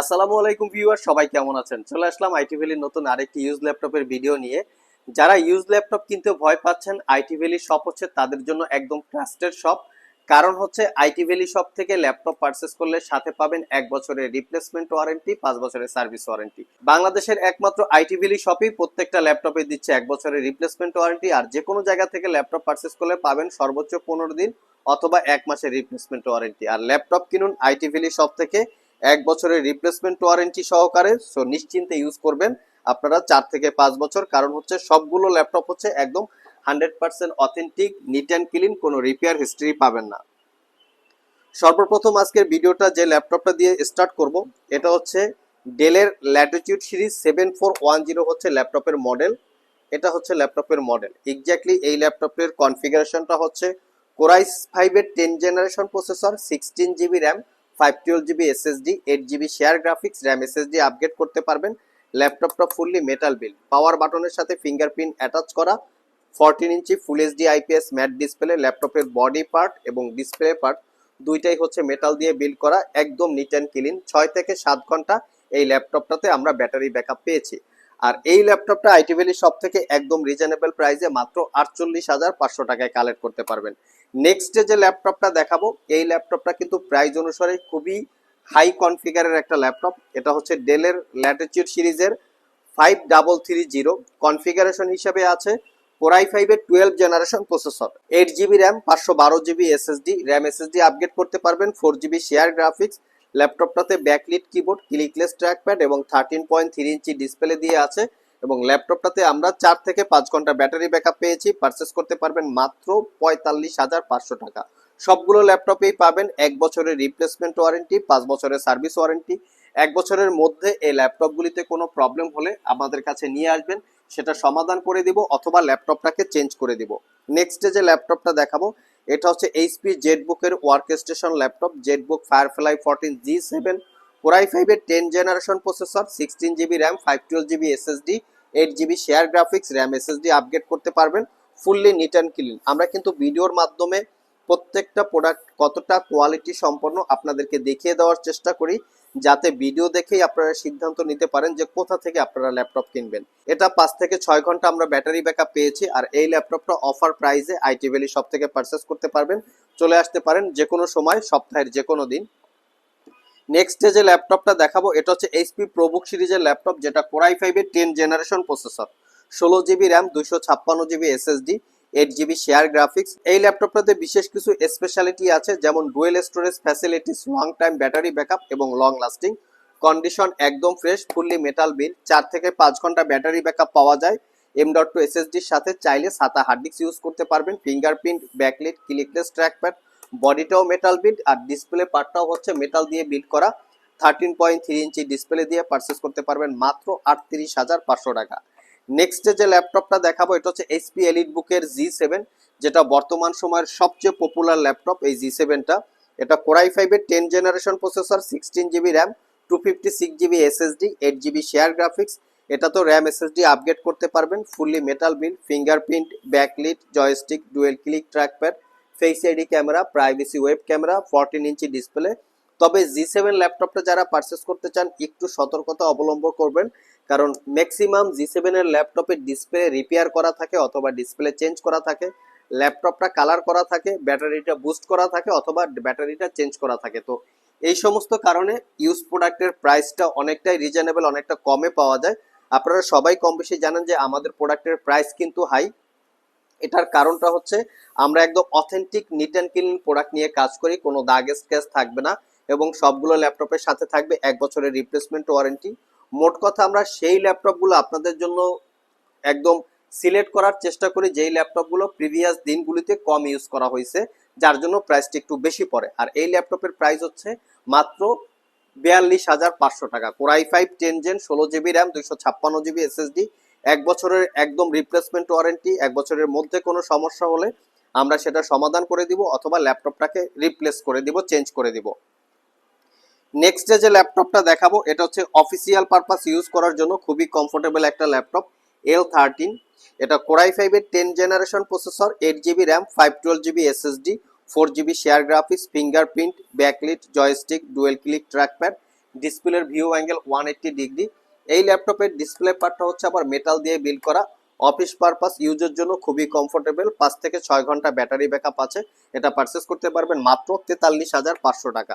আসসালামু আলাইকুম ভিউয়ার, সবাই কেমন আছেন? চলে আসলাম আইটি ভ্যালির নতুন আরেকটি ইউজ ল্যাপটপের ভিডিও নিয়ে। যারা ইউজ ল্যাপটপ কিনতে ভয় পাচ্ছেন আইটি ভ্যালি শপ হচ্ছে তাদের জন্য একদম ট্রাস্টেড শপ কারণ হচ্ছে আইটি ভ্যালি শপ থেকে ল্যাপটপ পারচেস করলে সাথে পাবেন এক বছরের রিপ্লেসমেন্ট ওয়ারেন্টি পাঁচ বছরের সার্ভিস ওয়ারেন্টি বাংলাদেশের একমাত্র আইটি ভ্যালি শপই প্রত্যেকটা ল্যাপটপে দিচ্ছে এক বছরের রিপ্লেসমেন্ট ওয়ারেন্টি আর যে কোনো জায়গা থেকে ল্যাপটপ পারচেস করলে পাবেন সর্বোচ্চ পনেরো দিন অথবা এক মাসের রিপ্লেসমেন্ট ওয়ারেন্টি আর ল্যাপটপ কিনুন আইটি ভ্যালি শপ থেকে। এক বছরের রিপ্লেসমেন্ট ওয়ারেন্টি সহকারে সো নিশ্চিন্তে ইউজ করবেন। আপনারা চার থেকে পাঁচ বছর, কারণ হচ্ছে সবগুলো ল্যাপটপ হচ্ছে একদম hundred percent authentic neat and clean কোনো রিপেয়ার হিস্ট্রি পাবেন না। সর্বপ্রথম আজকের ভিডিওটা যে ল্যাপটপটা দিয়ে স্টার্ট করব, এটা হচ্ছে ডেলের latitude series seven four one zero হচ্ছে ল্যাপটপের মডেল এটা হচ্ছে ল্যাপটপের মডেল এক্স্যাক্টলি এই ল্যাপটপের কনফিগারেশনটা হচ্ছে কোরাইস ফাইভের ten generation processor sixteen GB RAM five twelve GB SSD eight GB share graphics RAM SSD upgrade করতে পারবেন ল্যাপটপটা ফুললি মেটাল বিল পাওয়ার বাটনের সাথে ফিঙ্গারপ্রিন্ট অ্যাটাচ করা fourteen inch full HD IPS matte display ল্যাপটপের বডি পার্ট এবং display part দুইটাই হচ্ছে মেটাল দিয়ে বিল্ড করা, একদম নিট অ্যান্ড ক্লিন ছয় থেকে সাত ঘণ্টা এই ল্যাপটপটাতে আমরা ব্যাটারি ব্যাকআপ পেয়েছি। আর এই ল্যাপটপটা আইটি ভ্যালি শপ থেকে একদম রিজনেবল প্রাইসে মাত্র আটচল্লিশ হাজার পাঁচশো টাকায় কালেক্ট করতে পারবেন। নেক্সট যে ল্যাপটপটা দেখাবো, এই ল্যাপটপটা কিন্তু প্রাইস অনুসারে খুবই হাই কনফিগারের একটা ল্যাপটপ এটা হচ্ছে ডেলের ল্যাটিটিউড সিরিজের five double three zero configuration হিসেবে আছে কোরাই ফাইভের twelve generation processor eight GB RAM পাঁচশো বারো GB SSD RAM SSD upgrade করতে পারবেন ফোর জিবি শেয়ার গ্রাফিক্স ল্যাপটপটাতে ব্যাকলিট কিবোর্ড ক্লিকলেস ট্র্যাকপ্যাড এবং thirteen point three inch display দিয়ে আছে। এবং ল্যাপটপটাতে আমরা চার থেকে পাঁচ ঘণ্টা ব্যাটারি ব্যাকআপ পেয়েছি। পারচেস করতে পারবেন মাত্র পঁয়তাল্লিশ হাজার পাঁচশো টাকা। সবগুলো ল্যাপটপেই পাবেন এক বছরের রিপ্লেসমেন্ট ওয়ারেন্টি পাঁচ বছরের সার্ভিস ওয়ারেন্টি এক বছরের মধ্যে এই ল্যাপটপগুলিতে কোনো প্রবলেম হলে আমাদের কাছে নিয়ে আসবেন। সেটা সমাধান করে দিব অথবা ল্যাপটপটাকে চেঞ্জ করে দিব। নেক্সটে যে ল্যাপটপটা দেখাবো, এটা হচ্ছে HP জেটবুকের work station laptop. ZBook Firefly fourteen G seven core i ফাইভের ten generation processor sixteen GB RAM five twelve GB SSD eight GB share graphics RAM SSD upgrade করতে পারবেন ফুললি নিট অ্যান্ড ক্লিন আমরা কিন্তু ভিডিওর মাধ্যমে প্রত্যেকটা product কতটা quality সম্পন্ন আপনাদেরকে দেখিয়ে দেওয়ার চেষ্টা করি, যাতে ভিডিও দেখেই আপনারা সিদ্ধান্ত নিতে পারেন যে কোথা থেকে আপনারা ল্যাপটপ কিনবেন। এটা পাঁচ থেকে ছয় ঘণ্টা আমরা ব্যাটারি ব্যাকআপ পেয়েছি, আর এই ল্যাপটপটা অফার প্রাইসে আইটি ভ্যালি সব থেকে পারচেস করতে পারবেন। চলে আসতে পারেন যে কোনো সময়, সপ্তাহের যে কোনো দিন। নেক্সট যে ল্যাপটপটা দেখাবো, এটা হচ্ছে এইচপি প্রোবুক সিরিজের ল্যাপটপ যেটা কোরাই ফাইভের টেন জেনারেশন প্রসেসর ষোলো জিবি র্যাম দুইশো ছাপ্পান্ন GB SSD eight GB share graphics এই ল্যাপটপটাতে বিশেষ কিছু স্পেশালিটি আছে, যেমন dual storage facilities long time battery backup এবং লং লাস্টিং কন্ডিশন একদম ফ্রেশ ফুললি মেটাল বিল চার থেকে পাঁচ ঘণ্টা ব্যাটারি ব্যাকআপ পাওয়া যায়। এম ডট টু এসএসডির সাথে চাইলে সাতা হার্ড ডিস্ক ইউজ করতে পারবেন। ফিঙ্গারপ্রিন্ট ব্যাকলিট ক্লিকলেস ট্র্যাকপ্যাড বডিটাও মেটাল বিল্ড আর ডিসপ্লে পার্টটাও হচ্ছে মেটাল দিয়ে বিল্ড করা। Thirteen point three inch display দিয়ে পারচেস করতে পারবেন মাত্র আটত্রিশ হাজার পাঁচশো টাকা। নেক্সট যে ল্যাপটপটা দেখাবো, এটা হচ্ছে এইচপি এলিট বুকের জি সেভেন যেটা বর্তমান সময়ের সবচেয়ে পপুলার ল্যাপটপ এই জি সেভেনটা এটা কোরাই ফাইভের ten generation processor sixteen GB RAM two fifty six GB SSD eight GB share graphics এটা তো র্যাম এসএসডি আপগ্রেড করতে পারবেন fully metal build fingerprint backlit joystick dual click trackpad face ID camera privacy web camera fourteen inch display তবে G seven ল্যাপটপটা যারা purchase করতে চান, একটু সতর্কতা অবলম্বন করবেন। কারণ ম্যাক্সিমাম জি সেভেনের ল্যাপটপের ডিসপ্লে রিপেয়ার করা থাকে অথবা ডিসপ্লে চেঞ্জ করা থাকে। ল্যাপটপটা কালার করা থাকে ব্যাটারিটা বুস্ট করা থাকে অথবা ব্যাটারিটা চেঞ্জ করা থাকে। তো এই সমস্ত কারণে ইউজ প্রোডাক্টের প্রাইসটা অনেকটাই রিজনেবল অনেকটা কমে পাওয়া যায়। আপনারা সবাই কম বেশি জানেন যে আমাদের প্রোডাক্টের প্রাইস কিন্তু হাই এটার কারণটা হচ্ছে আমরা একদম authentic neat and clean product নিয়ে কাজ করি, কোনো দাগ স্ক্যাচ থাকবে না এবং সবগুলো ল্যাপটপের সাথে থাকবে এক বছরের রিপ্লেসমেন্ট ওয়ারেন্টি মোট কথা আমরা সেই ল্যাপটপগুলো আপনাদের জন্য একদম সিলেক্ট করার চেষ্টা করি, যেই ল্যাপটপগুলো প্রিভিয়াস দিনগুলিতে কম ইউজ করা হয়েছে, যার জন্য প্রাইসটি একটু বেশি পড়ে। আর এই ল্যাপটপের প্রাইস হচ্ছে মাত্র বিয়াল্লিশ হাজার পাঁচশো টাকা। Core i five ten gen ষোলো জিবি র্যাম দুইশো ছাপ্পান্ন জিবি এসএসডি এক বছরের একদম রিপ্লেসমেন্ট ওয়ারেন্টি এক বছরের মধ্যে কোনো সমস্যা হলে আমরা সেটা সমাধান করে দিব অথবা ল্যাপটপটাকে রিপ্লেস করে দিব চেঞ্জ করে দিব। নেক্সট ডে যে ল্যাপটপটা দেখাবো, এটা হচ্ছে অফিসিয়াল পারপাস ইউজ করার জন্য খুবই কমফোর্টেবল একটা ল্যাপটপ এল থার্টিন এটা কোরাই ফাইভের ten generation processor eight GB RAM five twelve GB SSD four GB share graphics fingerprint backlit joystick dual click trackpad ডিসপ্লের view angle one eighty degree এই ল্যাপটপের display পার্টটা হচ্ছে আবার metal দিয়ে বিল করা। অফিস পারপাস ইউজের জন্য খুবই কমফোর্টেবল পাঁচ থেকে ছয় ঘণ্টা ব্যাটারি ব্যাকআপ আছে। এটা পারচেস করতে পারবেন মাত্র তেতাল্লিশ হাজার পাঁচশো টাকা।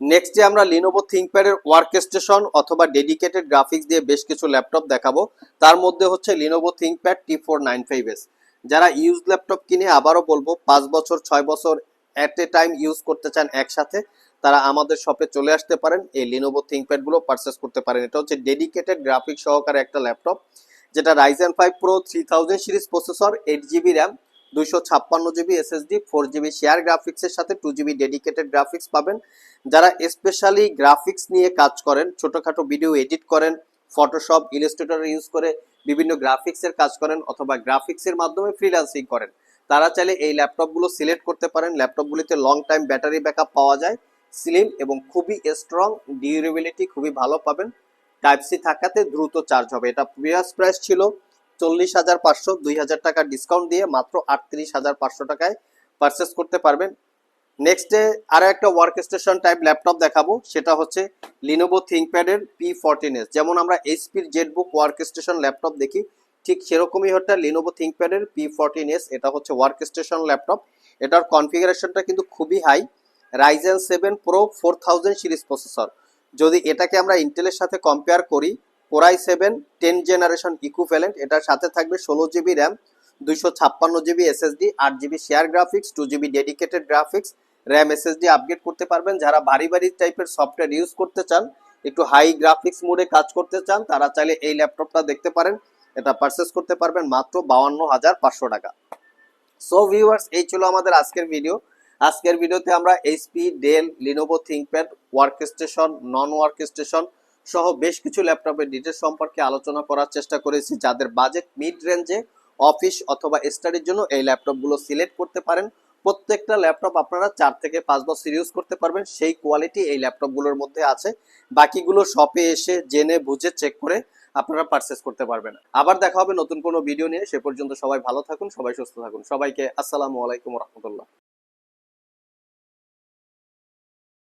নেক্সটে আমরা লিনোভো থিঙ্কপ্যাডের ওয়ার্ক স্টেশন অথবা ডেডিকেটেড গ্রাফিক্স দিয়ে বেশ কিছু ল্যাপটপ দেখাবো। তার মধ্যে হচ্ছে Lenovo ThinkPad T four nine five S যারা ইউজ ল্যাপটপ কিনে আবারও বলব, পাঁচ বছর, ছয় বছর অ্যাট এ টাইম ইউজ করতে চান একসাথে, তারা আমাদের শপে চলে আসতে পারেন। এই লিনোভো থিঙ্কপ্যাডগুলো পারচেস করতে পারেন। এটা হচ্ছে ডেডিকেটেড গ্রাফিক্স সহকারে একটা ল্যাপটপ যেটা Ryzen five pro three thousand series processor eight GB RAM দুইশো ছাপ্পান্ন GB SSD four GB share গ্রাফিক্সের সাথে টু জিবি ডেডিকেটেড গ্রাফিক্স পাবেন। যারা স্পেশালি গ্রাফিক্স নিয়ে কাজ করেন, ছোটখাটো ভিডিও এডিট করেন ফটোশপ ইলাস্ট্রেটর ইউজ করে বিভিন্ন গ্রাফিক্সের কাজ করেন অথবা গ্রাফিক্সের মাধ্যমে ফ্রিল্যান্সিং করেন, তারা চাইলে এই ল্যাপটপগুলো সিলেক্ট করতে পারেন। ল্যাপটপগুলিতে লং টাইম ব্যাটারি ব্যাকআপ পাওয়া যায় স্লিম এবং খুবই স্ট্রং ডিউরেবিলিটি খুবই ভালো পাবেন। টাইপ সি থাকাতে দ্রুত চার্জ হবে। এটা প্রিভিয়াস প্রাইস ছিল। চল্লিশ হাজার পাঁচশো দুই হাজার টাকা ডিসকাউন্ট দিয়ে মাত্র আটত্রিশ হাজার পাঁচশো টাকায় পারচেস করতে পারবেন। নেক্সট ডে আরও একটা ওয়ার্ক স্টেশন টাইপ ল্যাপটপ দেখাবো, সেটা হচ্ছে লিনোভো থিঙ্কপ্যাডের পি ফোরটিন এস যেমন আমরা এইচপির জেটবুক ওয়ার্ক স্টেশন ল্যাপটপ দেখি, ঠিক সেরকমই হচ্ছে লিনোভো থিঙ্কপ্যাডের পি ফোরটিন এস এটা হচ্ছে ওয়ার্ক স্টেশন ল্যাপটপ এটার কনফিগারেশনটা কিন্তু খুবই high Ryzen seven pro four thousand series processor যদি এটাকে আমরা ইন্টেলের সাথে কম্পেয়ার করি core i seven ten generation equivalent এটার সাথে থাকবে ষোলো জিবি র্যাম দুইশো ছাপ্পান্ন জিবি এসএসডি আট GB share graphics two GB dedicated graphics RAM SSD upgrade করতে পারবেন। যারা ভারী ভারী টাইপের সফটওয়্যার ইউজ করতে চান, একটু হাই গ্রাফিক্স মোডে কাজ করতে চান, তারা চাইলে এই ল্যাপটপটা দেখতে পারেন। এটা পারচেস করতে পারবেন মাত্র বাউান্ন হাজার পাঁচশো টাকা। সো ভিউয়ার্স এই ছিল আমাদের আজকের ভিডিও আজকের ভিডিওতে আমরা HP Dell Lenovo ThinkPad work station non work station সহ বেশ কিছু ল্যাপটপের ডিটেলস সম্পর্কে আলোচনা করার চেষ্টা করেছি, যাদের বাজেট মিড রেঞ্জে অফিস অথবা স্টাডির জন্য এই ল্যাপটপগুলো সিলেক্ট করতে পারেন। প্রত্যেকটা ল্যাপটপ আপনারা চার থেকে পাঁচ বছর ইউজ করতে পারবেন, সেই কোয়ালিটি এই ল্যাপটপগুলোর মধ্যে আছে। বাকিগুলো শপে এসে জেনে বুঝে চেক করে আপনারা পারচেস করতে পারবেন। আবার দেখা হবে নতুন কোনো ভিডিও নিয়ে। সে পর্যন্ত সবাই ভালো থাকুন, সবাই সুস্থ থাকুন। সবাইকে আসসালামু আলাইকুম রহমতুল্লাহ।